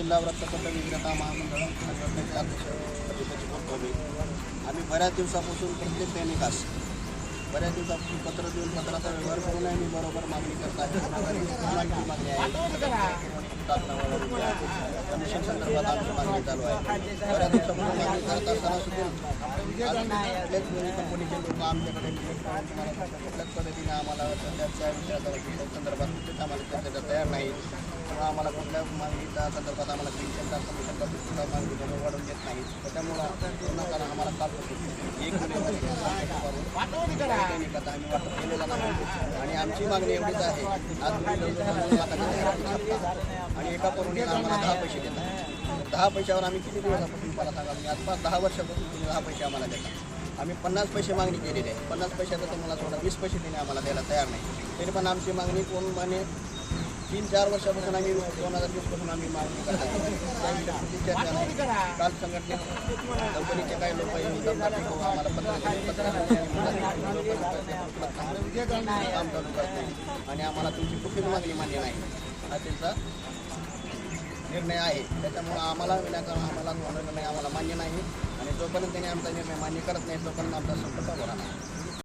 जिल्हा वृत्तपत्र विक्रेता महामंडळ संघटनेचे अध्यक्ष बोलतो मी आम्ही बऱ्याच दिवसापासून प्रत्येक दैनिकास बऱ्याच दिवसापासून पत्र देऊन पत्राचा व्यवहार करून मी बरोबर मागणी करत आहे. मागणी आहे. कमिशन संदर्भात आमची मागणी चालू आहे. बऱ्याच दिवसापासून मागणी करत असताना सुद्धा कुठल्याच कंपनीचे लोक आमच्याकडे कुठल्याच पद्धतीने आम्हाला सध्याच्या संदर्भात कुठेच आम्हाला चर्चेला तयार नाही आम्हाला कुठल्या मागणीच्या संदर्भात आम्हाला पेन्शनचा कमिशनचा सुद्धा मागणी वाढवून देत नाही. त्याच्यामुळं पूर्ण आम्हाला काल एक महिन्यामध्ये आम्ही वाटप केलेला नाही. आणि आमची मागणी एवढीच आहे. आज आणि एका करोडीला आम्हाला दहा पैसे देतात. दहा पैशावर आम्ही किती दिवसापासून मला सांगा मी आजपास दहा वर्षापासून तुम्ही दहा पैसे आम्हाला देतात आम्ही पन्नास पैसे मागणी केलेली आहे. पन्नास पैशाचं तुम्हाला थोडं वीस पैसे देणे आम्हाला द्यायला तयार नाही. तरी पण आमची मागणी कोण म्हणे तीन चार वर्षापासून आम्ही दोन हजार वीसपासून आम्ही मागणी करतो काल संघटने कंपनीचे काही लोक आम्हाला पत्र काम चालू करते नाही. आणि आम्हाला तुमची कुठलीच मागणी मान्य नाही. हा त्यांचा निर्णय आहे. त्याच्यामुळं आम्हाला विनाकारण आम्हाला निर्णय आम्हाला मान्य नाही. आणि जोपर्यंत त्यांनी आमचा निर्णय मान्य करत नाही तोपर्यंत आमचा संपर्क होणार नाही